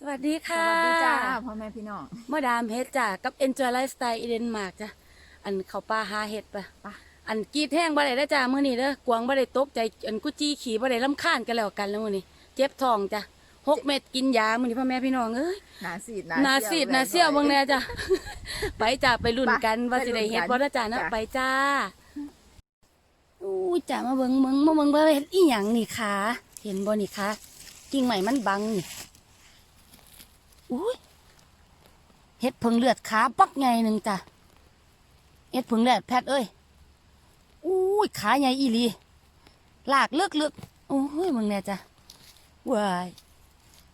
สวัสดีสค่ะวัสดีจ้าพ่อแม่พี่น้องมาดามเฮ็ดจ้ะกับ Enjoy Lifestyle อีเดนมาร์กจ้ะอันเขาป่าหาเฮ็ดปะไปอันกรีดแห้งบ่ได้เด้อจ้ามื้อนี้เด้อกวางบ่ได้ตกใจอันกุจี้ขี่บ่ได้ลำคาญกันแล้วกันแล้วมื้อนี้เจ็บท้องจ้ะหกเม็ดกินยามื้อนี้พ่อแม่พี่น้องเอ้ยหนาสีดหนาซีดหนาเสี้ยวเบิ่งแน่จ้ะไปจ้ะไปลุ้นกันไปว่าสิได้เฮ็ดไปลุ้บ่นกันนะจ้าเนาะจ้ะไปจ้าอู้จ้ามาเบิ่งเบิ่งมาเบิ่งว่าเฮ็ดอีหยังนี่คะเห็นบ่นี่คะกิ่งใหม่มันบังนี่ อุ้ยเฮ็ดผึ่งเลือดขาปักไงหนึ่งจ้ะเฮ็ดผึ่งเลือดแพทย์เอ้ยอุ้ยขาใหญ่อีหลีลากเลือกเลือกโอ้ยมึงแน่จ้ะว้าย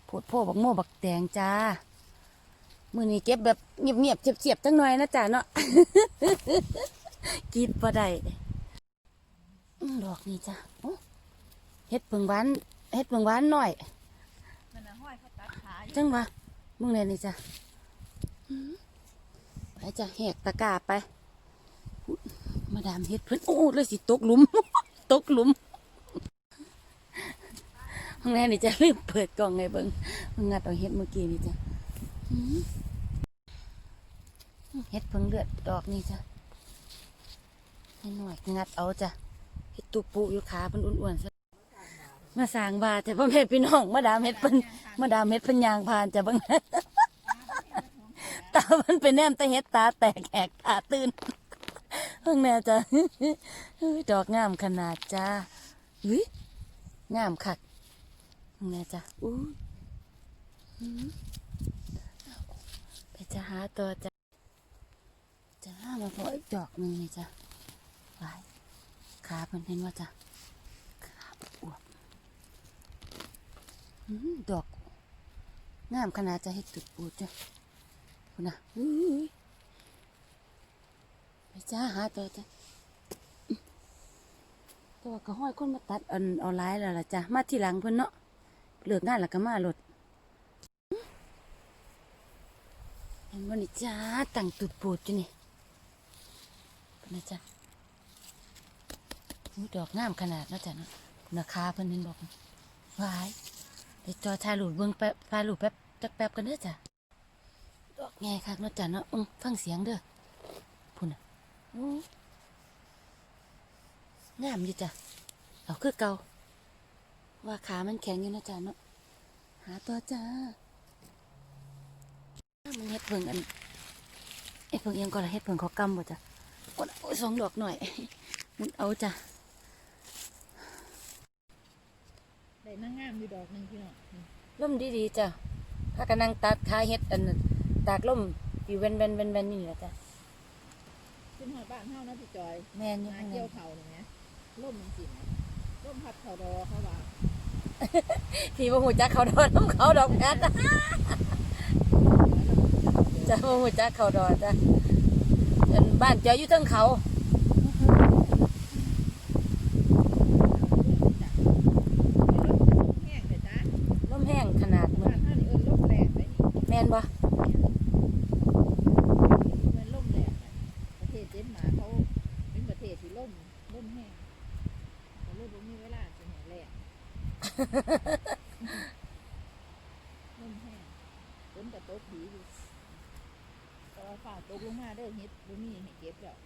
โพดโพบักโม่บักแตงจ้ามือนี้เก็บแบบเงียบๆเสียบๆจังหน่อยนะจ้ะเนาะกินบ่ได้อื้อดอกนี่จ้ะโอ้เฮ็ดผึ่งหวานเฮ็ดผึ่งหวานหน่อยมันห้อยเขาตัดขาจังวะ มึงเลยนี่จ้ะไปจ้ะแหกตะกร้าไปมาดามเฮ็ดเพิ่นโอ้เลยสิตกหลุม ตกหลุมมึงแน่นี่จะลืมเปิดกล่องไงเบิ้งมึงงัดเอาเฮ็ดเมื่อกี้นี่จ้ะเฮ็ดเพิ่งเลือดดอกนี่จ้ะให้หน่อยงัดเอาจ้ะเฮ็ดตุปูอยู่ขาเพิ่นอ้วนๆซะ มาสร้างบาแต่พ่อแม่พี่น้องมาดามเฮ็ดเพิ่นมาดามเม็ดเพันยางผ่านจะบังตามันเป็นแนมแต่เฮ็ดตาแตกแหกตาตื่นเพิ่งแน่จ้ะดอกงามขนาดจ้าอุ้ยงามคักเพิ่งแน่จ้ะอู้หือไปจะหาตัวจ้ะจะหามาพออีกดอกหนึ่งนี่จ้ะไว้ขาเพิ่นเห็นว่าจ้ะขาอวบอื้อ ดอกงามขนาดจะให้ตุดปูดจ้ะคุณนะอุ้ยไปจ้าหาตัวจ้ะตัวก็ห้อยคนมาตัดอันเอาไลายแล้วล่ะจ้ะมาทีหลังเพิ่อนเนาะเลิกงานแล้วก็มาหลดเห็นบ่นี่จ้าตั้งตุดปูดจ้ะนี่เพิ่นะจ้ะดอกงามขนาดนะจ้ะเนาะราคาเพิ่อนเห็นบอกวาย เดี๋ยวจอถ่ายรูปเบิ่งแป๊บถ่ายรูปแป๊บจักแป๊บกันเด้อจ้ะดอกแง่คักเนาะจ้ะเนาะฟังเสียงเด้อพุ่นน่ะงามอยู่จ้ะเอาคือเก่าว่าขามันแข็งอยู่เนะจ้ะเนาะหาตัวจ้ามันเฮ็ดเพิ่งอันเอ็ดเพิ่งเองก่อนละเฮ็ดเพิ่งเขากำบ่จ้ะกดสองดอกหน่อยมุนเอาจ้ะ ได้นางงามอยู่ดอกหนึงพี่น้องนี่ล่มดีๆจ้ะถ้ากันนั่งตัดขาเฮ็ดอันนั้นตากล่มอยู่เว้นเว้นเว้นเว้นนี่แหละจ้ะขึ้นหอดบ้านเฮานะพี่จอยแม่นอยู่นาข้างในเกี่ยวเขานี่แหมล่มจริงๆนะล่มพัดเขาดอเขาว่าพี่บ่ฮู้จักเขาดอนน้ำเขาดอกแพทย์จ้ะบ่ฮู้จักเขาดอนจ้ะอันบ้านเจ้าอยู่เทิงเขา แห้งแต่จ้า ลมแห้งขนาดมึ บ้าง นเฮานี่เอิ้นล่มแรงได้ นี่แม่นบ่เหมือนล่มแรงนะประเทศเดนมาร์กเขาเป็นประเทศที่ล่มล่มแห้งเขาเลยบ่มีเวลาสิแห้งแรงล่มแห้งฝนก็ตกดีอยู่แต่ว่าฟ้าตกลงมาเด้อเฮ็ดบ่มีให้เก็บแล้ว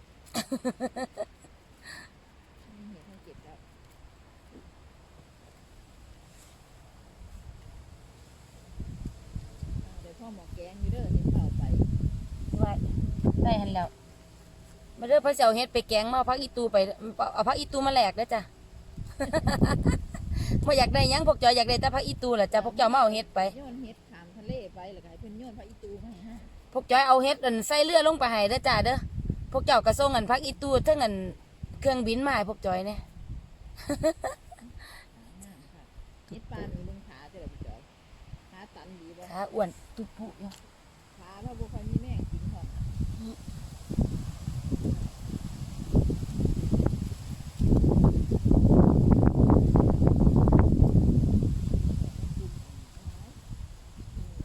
มีเห็ดให้เก็บแล้ว อ่าเดี๋ยวพ่อหมอแกงอยู่เด้อเห็นเปล่าไปไว้ได้หันแล้วมาเด้อพระเจ้าเฮ็ดไปแกงมาเอาพักอีตูไปเอาพักอีตูมาแลกเด้อจ้ะบ่อยากได้หยังพวกเจ้าอยากได้แต่พักอีตูล่ะจ้ะพวกเจ้ามาเอาเฮ็ดไปโยนเห็ดขามทะเลไปแล้วก็ให้เพิ่นโยนพระอีตูมาให้ฮะพวกจอยเอาเฮ็ดอันใส่เรือลงไปให้เด้อจ้าเด้อพวกเจ้ากระส่งอันพักอีตูเทั้งอันเครื่องบินมาให้พวกจอยเนี่ยงามค่ะเห็ดปลาหนูเบิ่งขาเจ้าล่ะพี่จอยขาตันดีบ่ ขาอ้วน ตุบปุอยู่ขาเพราะบ่ค่อยมีแม่งกินของอะ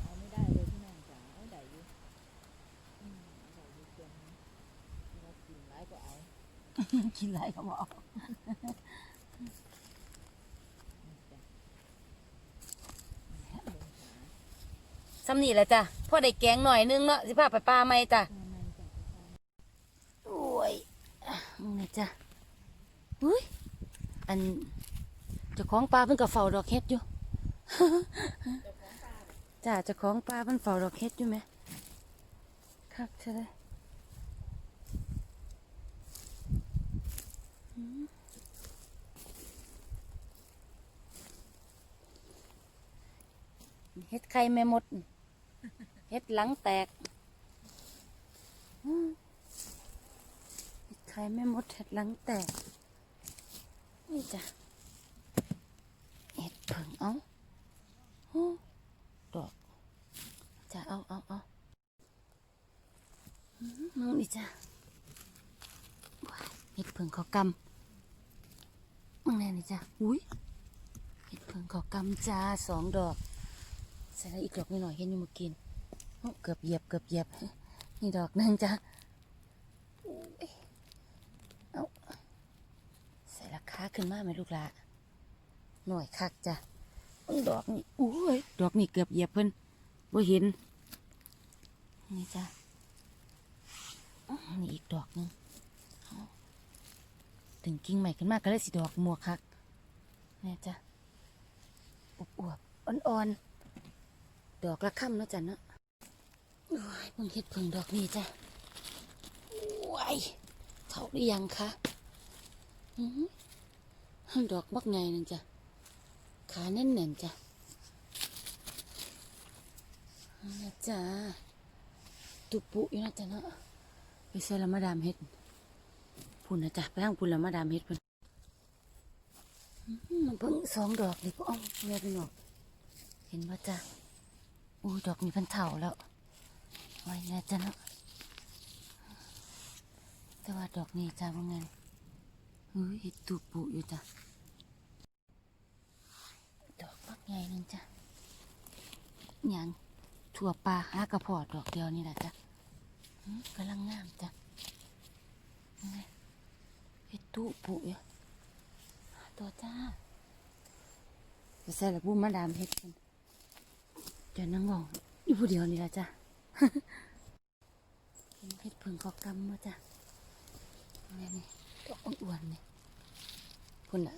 เอาไม่ได้เลยพี่น้องจ๋าเอาได้อยู่อืมเอาได้อยู่เกินเรากินหลายก็เอา กินไรก็บอก จ้ะ ซ้ำนี่แหละจ้ะพ่อได้แกงหน่อยนึงเนาะสิพาไปปลาไหมจ้ะโอ้ยมึงนี่จ้ะอุ้ยอันเจ้าของปลาเพิ่นก็เฝ้าดอกเฮ็ดอยู่จ้าเจ้าของปลาเพิ่นเฝ้าดอกเฮ็ดอยู่ไหมคักใช่เลยอืมเฮ็ดไข่แม่มด เฮ็ดหลังแตกอืมเฮ็ดไข่แม่มดเฮ็ดหลังแตก นี่จ้ะเฮ็ดเพิ่งเอาฮู้ดอกจ้ะเอาเอาเอามึงนี่จ้ะเฮ็ดเพิ่งขากำมึงแน่นี่จ้ะอุ้ยเฮ็ดเพิ่งขากำจ้าสองดอก ใส่แล้วอีกดอกนิดหน่อยเห็นอยู่มื่อกี้โอ้ เกือบเหยียบเกือบเหยียบ นี่ดอกหนึ่งจ้ะเอาใส่ราคาขึ้นมาไหมลูกลาหน่อยคักจ้ะดอกนี่อุ้ยดอกนี่เกือบเหยียบเพิ่นบ่เห็น นี่จ้ะนี่อีกดอกหนึงถึงกิ่งใหม่ขึ้นมาก็เลยสิดอกหมวกคักนี่จ้ะอวบๆอ่อนๆดอกละค่ำเนาะจ้ะเนาะ เพิ่งเฮ็ดพิ่งดอกนี้จ้ะว้ายเท่าหรือยังคะอื้อหือดอกบักไงนึงจ้ะ ขาแน่นๆจ้ะเอาละจ้าตุปุอยู่นะจ้ะเนาะไปใส่ละมาดามเฮ็ดพุ่นนะจ้ะไปทางพุ่นละมาดามเฮ็ดพิ่นมันเพิ่งสองดอกนี่ก็อ้อมแม่พี่น้องเห็นว่าจ้ะอู้ดอกนี้เพันเถาแล้ว ไว้แน่จ้ะเนาะแต่ว่าดอกนี้จ้าว่าไงเฮ้ยตูปูอยู่จ้ะดอกบักใหญ่นึงจ้ะหยังถั่วปลาหากระพาะดอกเดียวนี่แหละจ้ะกำลังงามจ้ะไงเห็ดตูปูอยู่หาตัวจ้าไปใส่ละบุ้มมาดามเห็ดกันเดี๋ยวนั่งบอกอยู่ผู้เดียวนี่ละจ้ะ เพชรเพิ่งขอกำมาจ้ะนี่นี่ดอกอ้วนๆนี่คุณอะ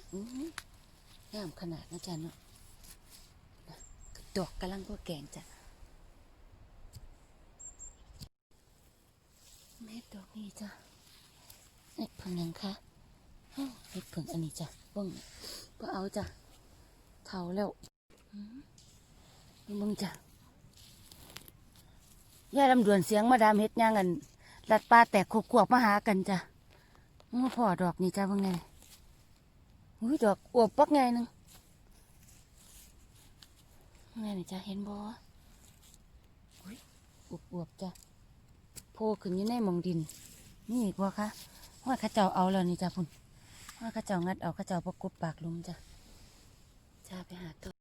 งามขนาดนะจ๊ะเนาะดอกกำลังก็แกงจ้ะเม็ดดอกนี้จ้ะเม็ดเพิ่งยังคะอ้าวเม็ดเพิ่งอันนี้จ้ะเบิ่งก็เอาจ้ะเท่าแล้วมึงจ้ะยาลำดวนเสียงมาดามเฮ็ดย่างกัน ลัดปลาแตกขวบมาหากันจ้ะงมาพ่อดอกนี่จ้ะว่าไงอุ้ยดอกอวบปักไงหนึงว่ไงนี่จ้ะเห็นบ่อุ้ยอวบอวบจ้ะโผล่ขึ้นอยู่ในหมองดิน นี่อีกบ่คะว่าข้าเจ้าเอาแล้วนี่จ้ะพุ่นว่าข้าเจ้างัดเอาข้าเจ้าประกบปากลุมจ้ะจ้าไปหาตัว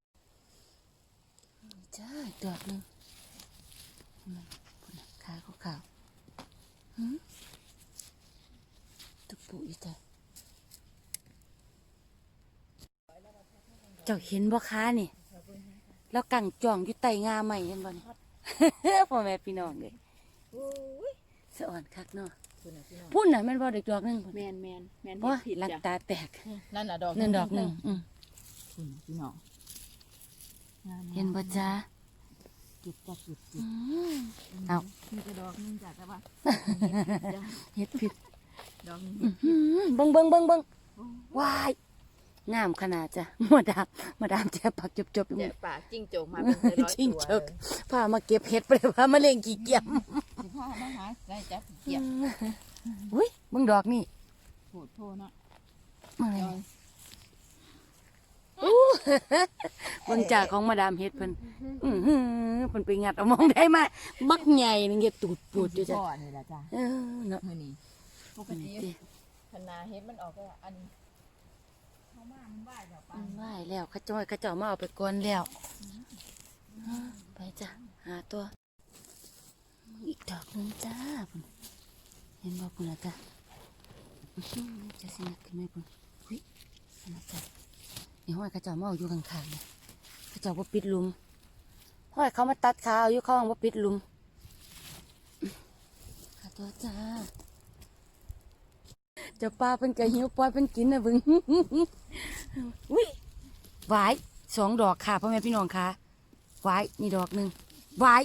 จ้าดอกนึงขาขาวขาว ตุกปุอีจ้ะเจ้าเห็นบ่ค้านี่แล้วกังจ่องอยู่ใต้งาใหม่เห็นบ่นี่พ่อแม่พี่น้องเลยโอ้ยสะอ่อนคักเนาะคุณน่ะพี่น้องพุ่นน่ะแม่นบ่เด็กดอกหนึงพุ่นแมนแมนแมนบ่เฮ็ดผิดลักจ้ะตาแตกนั่นน่ะดอกนั่นดอกหนึงอืมคุณพี่น้องงามเห็นบ่จ้า เก็บจ้ะเก็บอืมเอามีแต่ดอกนึงจ้ะแต่ว่าเฮ็ดผิดดอกนึงเบิ่งเบิ่งเบิ่งเบิ่งวายงามขนาดจ้ะมาดามมาดามเจ็บปากจบจบๆเจ็บปากจิ้งจกมาเป็นร้อยจิ้งจกพามาเก็บเห็ดไปพามาเล่งกี่เกียมพ่อมาหาได้จ้ะเกียบอุ้ยมึงดอกนี่โหดโทนะมาเลยอยเบิ่งจากของมาดามเฮ็ดเพิ่นอื้อ อเพิ่นไปงัดเอามองได้มาบักใหญ่นึงเฮ็ดตูดปูดอยู่จ้ะพ่อนี่แหละจ้ะเออเนาะมื้อนี้ปกนี่ติติคณะเฮ็ดมันออกก็อันเข้ามามันไหวดอกปัมังนไหวแล้วเขาจ้อยเขาเจ้ามาเอาไปก่อนแล้วไปจ้ะหาตัวอีกดอกหนึงจ้าพุ่นเห็นบ่พุ่นล่ะจ้ะอื้อหือจะสินักขึ้นไหมพุ่นอุ้ยอันนั้นจ้ะนี่ห้อยเขาเจ้ามาเอาอยู่ข้างๆเนี่ยเขาเจ้าบ่ปิดหลุม ห้อยเขามาตัดขาเอาอยู่เข้าห้องว่าปิดหลุมขอโทษจ้าเจ้าป้าเป็นกระหิวปล่อยเป็นกินนะเบึงอุ้ยหวายสองดอกค่ะพ่อแม่พี่น้องค่ะหวายนี่ดอกหนึ่งหวาย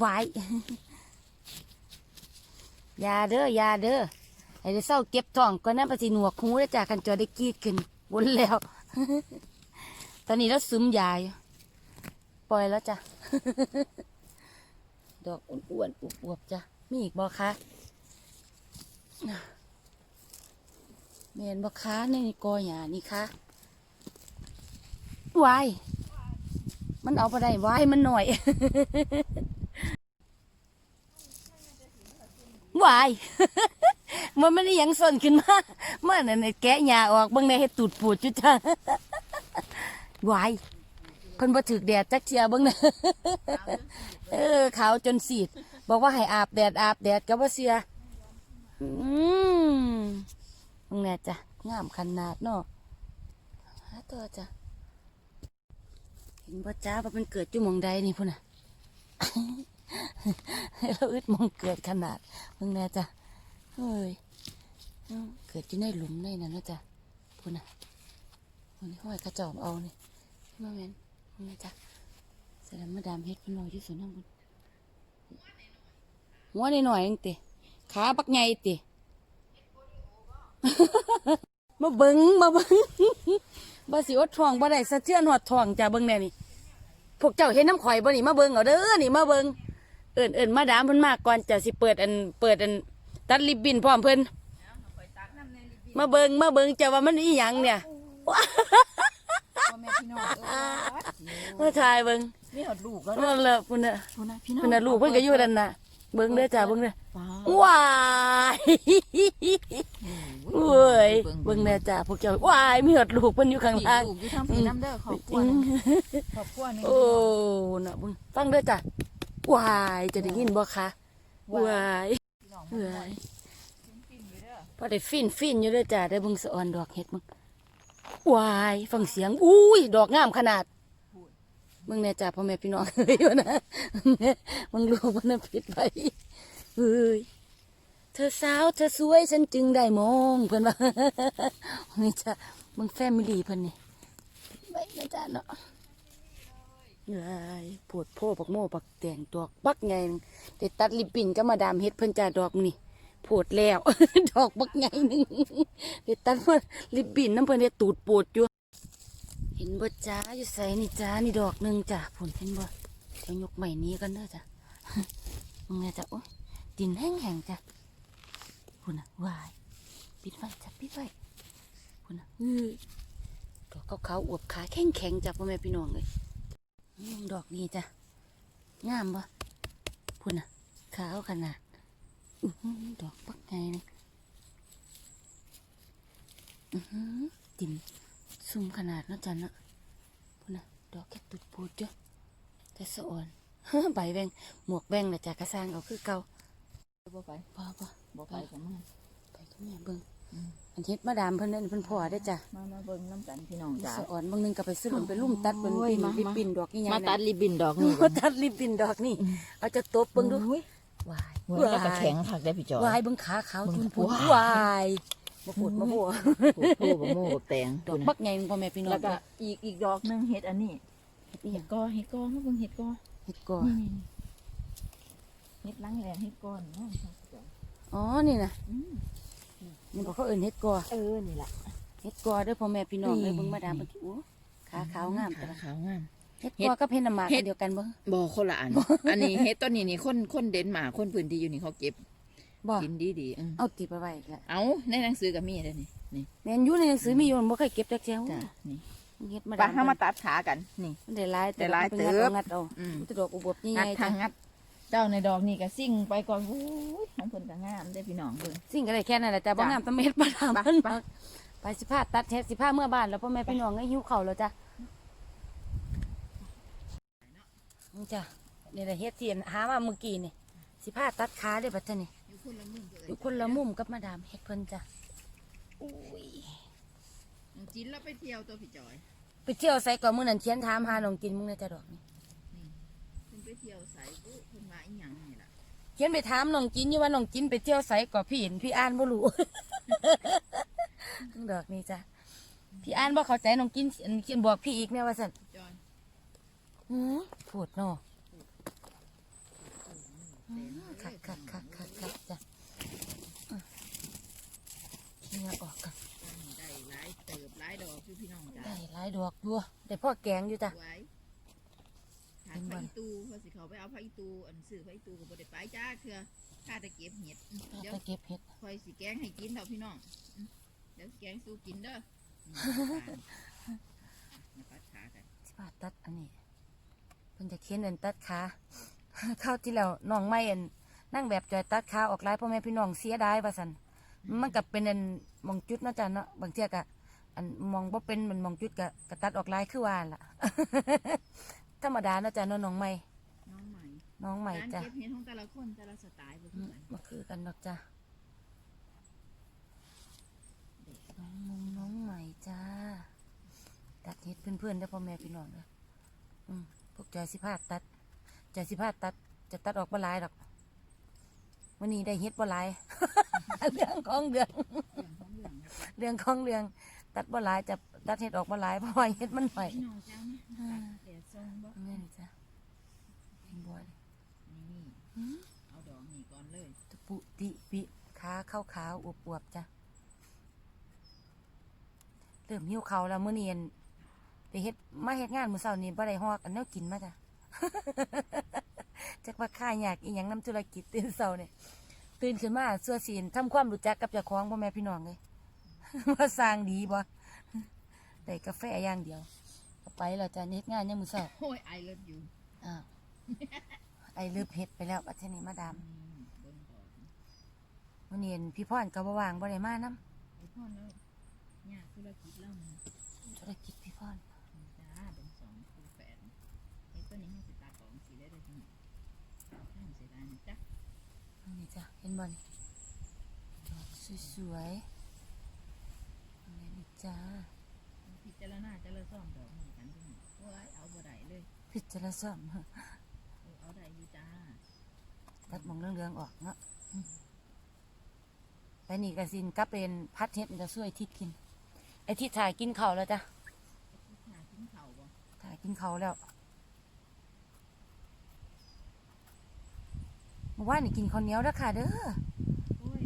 หวายอยาเด้ออยาเด้อไอ้เดี๋ยวเศร้าเก็บท้องก็นั่นปฏิหนวกหูแล้วจ้ากันจอได้กรีดขึ้นบนแล้ว ตอนนี้เราซึมยาอยู่ ปล่อยแล้วจ้ะ ดอกอ้วนๆอวบๆจ้ะ มีอีกบ่คะเมนบ่คะในนี่กอหยานี่คะวาย มันเอาไปได้วายมันหน่อยวายมันไม่ได้ยังสนขึ้นมาเมันนั่นน่แกะหญ้าออกเบางในเฮ็ดตูดปูดจุจ้ะวาย พิ่นบ่ถึกแดดจักเทียเบิ่งนะเออขาวจนสีด บอกว่าให้อาบแดดอาบแดดก็บ่เสียอืมเบิ่งแน่จ้ะงามขนาดเนาะหาตัวจ้ะเห็นบ่จ้าว่ามันเกิดอยู่หมองใดนี่พุ่นน่ะเราอึดมองเกิดขนาดเบิ่งแน่จ้ะเฮ้ยอืมเกิดอยู่ในหลุมในนั้นนะจ้ะพุ่นน่ะพุ่นนี่ห้อยกระจอมเอานี่มาแม่น เบิ่งแน่จ้ะแสดงมาดามเฮ็ดเพิ่นรออยู่สวนน้ำบุญหัวหน่อยๆเองติขาบักใหญ่ติมาเบิ่งมาเบิ่งบ่สิอดทองบ่ได้สะเทือนหอดทองจ้ะเบิ่งแน่นี่พวกเจ้าเห็นน้ำข่อยบ่นี่มาเบิ่งเอาเด้อนี่มาเบิ่งเอิ้นเอิ้นมาดามเพิ่นมาก่อนจะสิเปิดอันเปิดอันตัดริบบินพร้อมเพิ่นมาเบิงมาเบิ่งจะว่ามันอีหยังเนี่ย พ่อแม่พี่น้องเออมาถ่ายเบิ่งนี่หอดลูกแล้วว่าเลยพุ่นน่ะพุ่นนะพี่น้องพุ่นน่ะลูกเพิ่นก็อยู่นั่นน่ะเบิ่งเด้อจ้าเบิ่งเด้อฟ้าว้ายเว้ยเบิ่งแน่จ้าพวกเจ้าว้ายมีหอดลูกเพิ่นอยู่ข้างล่างลูกอยู่ทางพี่น้ำเด้อขอบคุณขอบคุณโอ้น่ะเบิ่งฟังเด้อจ้ะว้ายจะได้ยินบ่คะว้ายพี่น้องเว้ยปิ้นอยู่เด้อพอได้ฟินฟินอยู่เด้อจ้ะได้เบิ่งสะออนดอกเห็ดมึง วายฟังเสียงอุ้ยดอกงามขนาดมึงแน่จ้ะพ่อแม่พี่น้องเฮ้ยว่านะมึงรู้ว่าน้ำผิดไปเฮ้ยเธอสาวเธอสวยฉันจึงได้มองเพิ่อนว่านี่จ้ะมึงแฟมิลี่เพิ่นนี่ไปนะจ้ะเนาะเอ้ยปวดโพปักโม่ปักแต่งดอกปักไงเด็ดตัดลิปปินก็มาดามเฮ็ดเพิ่อนจ้ะดอกนี่ โผดแล้ว ดอกบักไงหนึ่งเด็ดตันว่าลิบบินน้ำเพิ่นเด็ดตูดปวดอยู่ เห็นบ่จ้าอยู่ใส่นี่จ้านี่ดอกหนึ่งจ้ะผลเห็นบ่เดี๋ยวยกใหม่นี้กันเด้อจ้ะมึงไงจ้ะโอ้ดินแห้งแห้งๆจ้ะพุ่นน่ะวายปิดไว้จ้ะปิดไว้พุ่นน่ะอือดอกขาวๆอวบขาแข็งแข็งๆจ้ะพ่อแม่พี่น้องเลยนี่ดอกนี้จ้ะงามบ่พุ่นน่ะขาวขนาด ดอกปักไงนี่อือหือติ่มซุ่มขนาดเนาะจันเนาะพุ่นนะดอกแค่ตุดปูดจ้ะแต่สะอ่อนใบแบงหมวกแบงนะจากกระซางเอาคือเก่าบ่ไปพอปะบ่ไปกันมาไปก็แม่เบิ่งอืมอันเฮ็ดมาดามเพิ่นนั่นเพิ่นพ่อได้อจ้ะมามาเบิ่งน้ำกันพี่น้องจ้าสะอ่อนบางนึงก็ไปซื้อมันไปลุ่มตัดเป็นโอ้ยปิ่นมาริบมาปิ่นดอกนี่ไงมาตัดริบบิ้นดอกนี่นี่มาตัดริบปิ่นดอกนี่เอาจะตบเบิ่งดูอุ้ย วายหัวแล้วก็แข็งคักได้พี่จอยวายเบิ่งขาขาวเบิ่จุงนพูนว้ายวายบ่ปวดบ่ปวดโอ้โหบ่โม่บ่แตงดอกบักไงพ่อแม่พี่น้องแล้วก็อีกอีกดอกหนึงเห็ดอันนี้เฮ็ดอีหเห็ยัดงกอเห็ดกอมาเบิ่งเห็ดกอเฮ็ดก่อนี่นี่เห็ดล้างแหลงเห็ดก้อนเนาะอ๋อนี่นะอืมนี่บอกเขาเอิ้นเฮ็ดกอเออนี่แหละเฮ็ดกอเด้อพ่อแม่พี่น้องนี่เลยเบิ่งมาดามเพิ่นโอ้ขาขาวงามแต่ขาละขาวงาม เฮ็ดเฮ็กดอกับเฮ็ดน้ำหมากเฮ็อัดนเดียวกันบ่บ่คนละอัน อันนี้เฮ็ดต้นนี้นี่คนคนเดนมาร์กคนพื้นที่อยู่นี่เขาเก็บบ่กินดีดีๆอืมเอาติดไปไว้อีกละเอาในหนังสือก็มีเด้อนี่นี่แม่นอยู่ในหนังสือมีอยู่มันบ่เคยเก็บจักแจวจ้ะนี่เฮ็ดมาไปดามห้ามาตัดขากันนี่มันได้หลายได้หลายพิ่นเติบงัดเอาอืมงัดเอาจะดอกอุบวบนี่งัดไงทางงัดเจ้าในดอกนี่ก็ซิ่งไปก่อนอู้ยของเพิ่นก็งามได้อพี่น้องเบิ่งสิ่งก็ได้แค่นั้นแหละจ้ะบ่จ้ะงามแตะเม็ดมาดามไปเพิ่นไปมาไปสิพาตัดเฮ็ดสิพาเมื่อบ้านแล้วพ่อแม่พี่น้องก็หิวข้าวแล้วจ้ะ นี่จ้ะนี่แหละเฮ็ดที่หามาเมื่อกี้นี่สิพาตัดขาได้บัดเท่านี้อยู่คนละมุมกับมาดามเฮ็ดเพิ่นจ้ะอุ้ยจินเราไปเที่ยวตัวพี่จอย ไปเที่ยวไสก่อนมื้อนั้นเขียนถามหาน้องกินมึงน่าจะดอกนี่เที่ยวใส่บุเพิ่นมาอีหยังนี่ล่ะเขียนไปถามน้องจินอยู่ว่าน้องจินไปเที่ยวไสก่อพี่เห็นพี่อ่านบ่รู้ดอกนี้จ้ะพี่อ่านบ่เข้าใจน้องจินอันเขียนบอกพี่อีกแม่ว่าซั่น จอยหือพูดเนาะเต็มคักคักคักคักคักจ้ะอืมเหงื่อออกกันได้หลายเติบหลายดอกคือพี่น้องจ้าได้หลายดอกดัวได้พ่อแกงอยู่จ้ะไว้ถาเป็นดบ่ไผ่ตูเขาสิเขาไปเอาไผ่ตูอันซื้อไผ่ตูก็บ่ได้ไปจ้าเถื่อข้าจะเก็บเห็ดอืมเดี๋ยวไปเก็บเห็ดคอยสิแกงให้กินเถอะพี่น้องอืมเดี๋ยวแกงสู้กินเด้ออืมมาปัดขากันสิบาตัดอันนี้เพิ่นจะเขียนเอินตัดขาเข้าวที่แล้วน้องไม่เอ็นนั่งแบบจอยตัดขาออกไลายพ่อแม่พี่น้องเสียดายว่าสันมันกับเป็นอันหมองจุดเนาะจ้ะเนาะบางเทียกะอันมองบ่เป็นมันหมองจุดกะกะตัดออกไลายคือว่าล่ะธรรมดาเนาะจ้ะเนาะน้องใหม่น้องใหม่น้องใหม่การจ้ะเก็บเห็ดของแต่ละคนแต่ละสไตล์บ่อืคือมกันมาคือกันดอกจ้ะน้องมุงน้องใหม่จ้าตัดเฮ็ดเพื่อนๆได้อพ่อแม่พี่น้องเด้ออืมพ วกจอยสิพาตัดจอยสิพาตัด จะตัดออกบ่หลายดอกวันนี้ได้เฮ็ดบ่หลาย เรื่องของเรื่อง เรื่องของเรื่องนะคะเรื่องของเรื่องตัดบ่หลายจะตัดเฮ็ดออกบ่หลายเพราะว่าเฮ็ดมันหน่อยพี่น้องจ้านี่ตัดแดดทรงบ่แม่นจ้ะเห็นบ่เลยนี่หืมเอาดอกนี่ก่อนเลยตะปุติปิขาขาวขาวๆอวบๆจ้ะเริ่มหิวเขาวแล้วมื้อนี้อั่น ไปเฮ็ดมาเฮ็ดงานมื้อเช้านี้บ่ได้ฮอกอันแนวกินมาจ้ะจักว่าค่ายากอีหยังนํธุรกิจตื่นเช้านี่ตื่นขึ้นมาสั่วศีลทำความรู้จักกับเจ้าของพ่อแม่พี่น้องเลยว่าสร้างดีบ่ได้กาแฟอย่างเดียวก็ไปแล้วจ้ะเฮ็ดงานยังมื้อเช้าโอ้ยไอเลิฟอยู่อ้าวไอ้ลืบเฮ็ดไปแล้วบัดทีนี้มาดามเบิ่งดอกวันนี้เห็นพี่พรก็บ่ว่างบ่ได้มานํไอ้พ่อแล้วเนี่ยธุรกิจเล่ามันธุรกิจพี่พรจ้าเป็นสองคู่แฝดไอ้ ตัวนี้มันสิตาของสีได้เลยที่นี่ห้ามเสียดายนะจ๊ะอันนี้จ้ะเห็นบ่นี่ดอกสวยๆอันนี้นี่จ้าพิจารณาจะละซ่อมดอกนี่กันที่นี่โอ้ยเอาบ่ได้เลยพิจารณาซ่อมเออเอาได้อยู่จ้าตัดมองเรื่องๆออกเนาะอืมไปนี่ก็สินกลับเป็นพัดเฮ็ดมันจะช่วยทิศกินไอ้ทิศถ่ายกินเข้าแล้วจ้ะหากินเข่าบ่ถ่ายกินเข้าแล้ว เมื่อวานนี่กินข้าวเหนียวเด้อค่ะเด้อ โอ้ย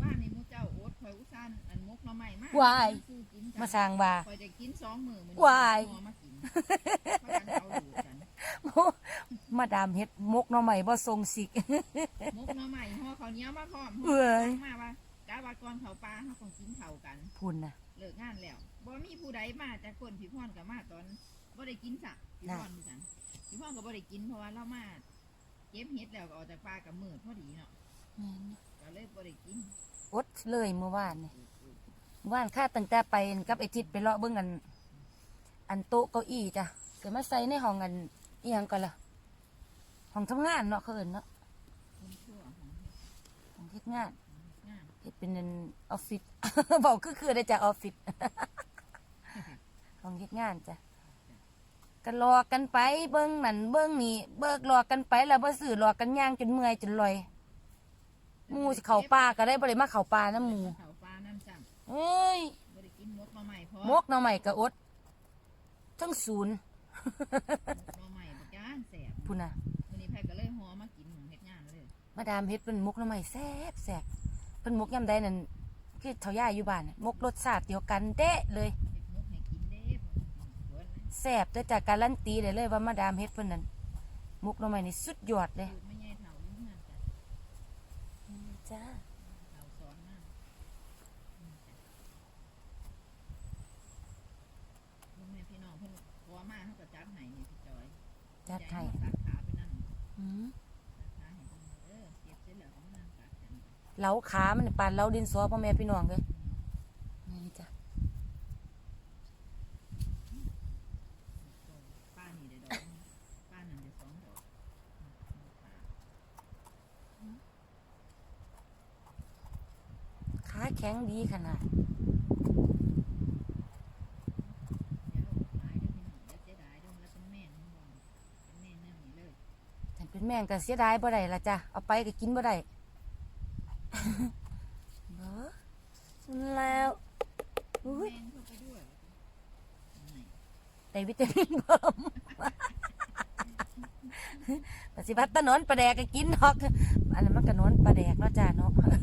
ว่าในหมูเจ้าโอ๊ตคอยอุซานอันมกหน่อไม้มากวาย ซื้อกินมาจ้ะสร้างว่า คอยจะกินสองมือมันวายพอมากินเพราะกันเอาดูกันมาดามเฮ็ดมกหน่อใหม่บ่ทรงสิก มกหน่อไม้ห่อข้าวเหนียวมาพร้อมเอ้ย มาว่ากาบากรเขาปลาเขาต้องกินเข่าวกัน พุ่นน่ะ เลิกงานแล้วบ่มีผู้ใดมาจากคนพี่พรกับมาตอนบ่ได้กินสักพี่พรพี่สันพี่พรก็บ่ได้กินเพราะว่าเรามาเก็บเห็ดแล้วก็ออกจากป่ากับมืดพอดีเนาะก็เลยบ่ได้กินอดเลยเมื่อวานนี่เมื่อวานข้าตั้งแต่ไปกับไอทิดไปเลาะเบิ่งอัน อันโต๊ะเก้าอี้จ้ะเกิดมาใส่ในห้องอันอีหยังก่อนล่ะห้องทำงานเนาะเขาเอิ้นเนาะคนชั่วของห้องเฮ็ดงานงานเฮ็ดเป็นอันออฟฟิศบอกคือคือได้จากออฟฟิศห้องเฮ็ดงานจ้ะ ก็รอกันไปเบิ่งนั่นเบิ่งนี่เบิกรอกันไปแล้วบ่ซื้อรอกันย่างจนเมื่อยจนลอยหมูสิเข้าป่าก็ได้บ่ได้มาเข้าป่านํหมู่เขาปลาน้ำจังเอ้ยบ่ได้กินมกมาใหม่พอมกหน่อใหม่ก็อดทั้งศูนย์มกมาใหม่บักย่านแสบพุ่นน่ะ วันนี้แพก็เลยห่อมากินหมูเฮ็ดงานเลยมาดามเฮ็ดเป็นมกหน่อใหม่แซ่บแซ่บเป็นมกยำใดนั่นคือเท่าย่าอยู่บ้านน่ะมกรสชาติเดียวกันเด้เลย เฮ็ดมกให้กินเด้เพิ่นนะ แซ่บแต่จากการันตีได้เลยว่ามาดามเฮ็ดเพิ่นนั่นมกหน่อใหม่นี่สุดยอดเลยสูตรไม่ใหญ่เท่าอยู่เฮือนจ้ะจ้าเท่าสอนมาอืมจ้ะพ่อแม่พี่น้องเพิ่นขอมาเฮาก็จัดให้นี่พี่จอยจัดให้ยายมาตัดขาไปนั่นอืมตัดขาให้เพิ่นเออเก็บเสร็จแล้วก็มานั่งตัดกัน เหลาขามันปานเหลาดินสอพ่อแม่พี่น้องเลยนี่จ้ะ ป้านี่ได้ดอกหนึ่งป้านั่นได้สองดอกอืมขา ขาแข็งดีขนาด เดี๋ยวหลายเด้อพี่น้องเดี๋ยวเสียดายเด้ อแล้วเป็นแม่นบ่เป็นแม่แนวนี้เลยเป็นแม่งก็เสียดายบ่ได้ละจ้ะ เอาไปก็กินบ่ได้เบ้อแล้วอุ้ยแมงเข้าไปด้วยนี่ได้วิตามินเพิ่มปฏิบัติถนนปลาแดกก็กินดอก อันนั้นมันก็นอนปลาแดกเนาะจ้าเนาะพี่น้อง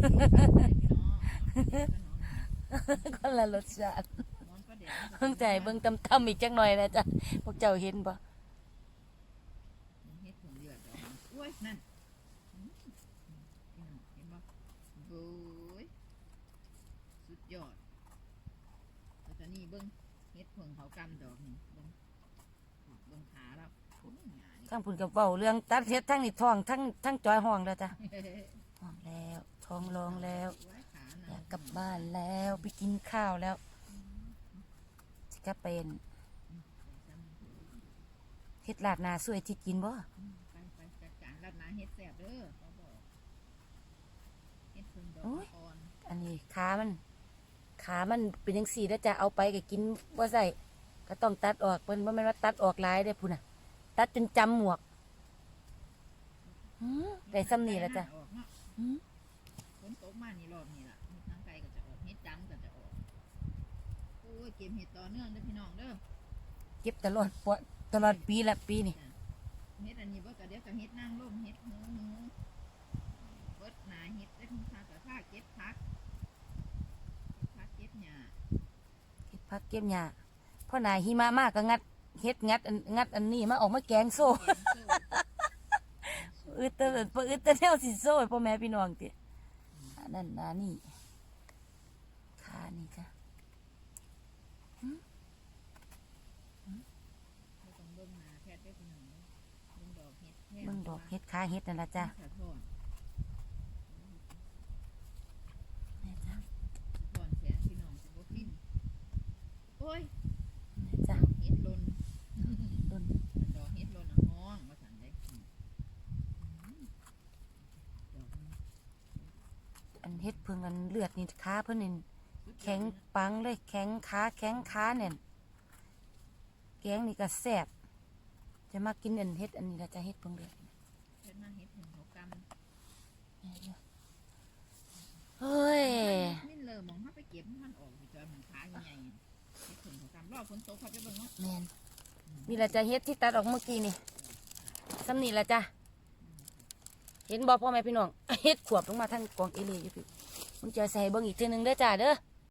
พี่น้อง คนละรสชาตินอนก็เดี๋ยวเพิ่งใจเบิ่งตำตำๆอีกจักหน่อยนะจ้ะพวกเจ้าเห็นบ่เฮ็ดผงเลือดออกมาอุ้ยนั่นอืมพี่น้องเห็นบ่โอ้ยสุดยอดแต่ตอนนี้เบิ่งเฮ็ดผงเขากำดอกนี่เบิ่งเบิ่งขาแล้วโอ้ยหงายข้างพุ่นกับเว้าเรื่องตัดเฮ็ดทั้งนี่ท้องทั้งทั้งจอยห้องแล้วจ้ะห้องแล้วท้องร้องแล้ว กกลับบ้านแล้วไปกินข้าวแล้วสิกลับเป็นเฮ็ดลาดหนาสวยที่กินบ่ไปไปจัดการรัดหนาเฮ็ดแซ่บเด้อเขาบอกเฮ็ดผงดอกอ่อนอันนี้ขามันขามันเป็นจังซี่แล้วจะเอาไปก็กินบ่ใส่ก็ต้องตัดออกเพิ่นบ่แม่นว่าตัดออกหลายเด้อพุ่นน่ะ ตัดจนจำหมวกหือได้ซ้ำนี่แล้วจ้ะออกเนาะหือ ฝนตกมานี่รอบนี้ล่ะมีทางไกลก็จะออกเฮ็ดจังก็จะออกโอ้ยเก็บเห็ดต่อเนื่องเด้อพี่น้องเด้อเก็บตลอดปวดตลอดปีละปีนี่เฮ็ดอันนี้บ่ก็เดี๋ยวก็เฮ็ดนางร่มเฮ็ดหูหนูเบิดหนาเฮ็ดได้คุณค่าก็ค่าเก็บพักเก็บพักเก็บหญ้าเก็บผักเก็บหญ้าพอหนาหิมะมากก็งัดเฮ็ดงัดอันงัดอันนี้มาออกมาแกงโซ่แกงส้มอึดแต่บ่อึดแต่แนวสิโซ่ให้พ่อแม่พี่น้องติอันนั่นนานี่ขานี่จ้ะ บ่ต้องเบิ่งหน้าแพทย์เด้อพี่น้องเด้อเบิ่งดอกเฮ็ดแท้ เบิ่งด อกเฮ็ดขาเฮ็ดนั่นล่ะจ้ะสะท้อนนี่จ้ะสะท้อนแสงพี่น้องสิบ่ฟินโอ้ยนี่จ้ะดอกเฮ็ดลนต้นดอกเฮ็ดลนน่ะฮ้องว่าซั่นเด้อืมอืมดอกมันอันเฮ็ดเพิ่งอันเลือดนี่ขาเพิ่นนี่สุดยอดแข็งปังเลยแข็งขาแข็งขาเนี่ยแกงนี่ก็แซ่บจะมากินอันเฮ็ดอันนี้ล่ะจ้ะเฮ็ดเพิ่งเลือด เฮ็ดมาเฮ็ดถึงเขากำ เฮ้ยมินเลอมองเขาไปเก็บมันออกไปจอยมันขาใหญ่ๆเฮ็ดถึงเขากำรอบฝนตกเขาไปเบิ่งเนาะแม่นนี่ล่ะจ้ะเฮ็ดที่ตัดออกเมื่อกี้นี่ซ้ำนี่ล่ะจ้ะเห็นบ่พ่อแม่พี่น้องเฮ็ดขวบลงมาทั้งกองเอเลียอยู่พี่มึงจะใส่เบิ่งอีกเทื่อนึงเด้อจ้าเด้อ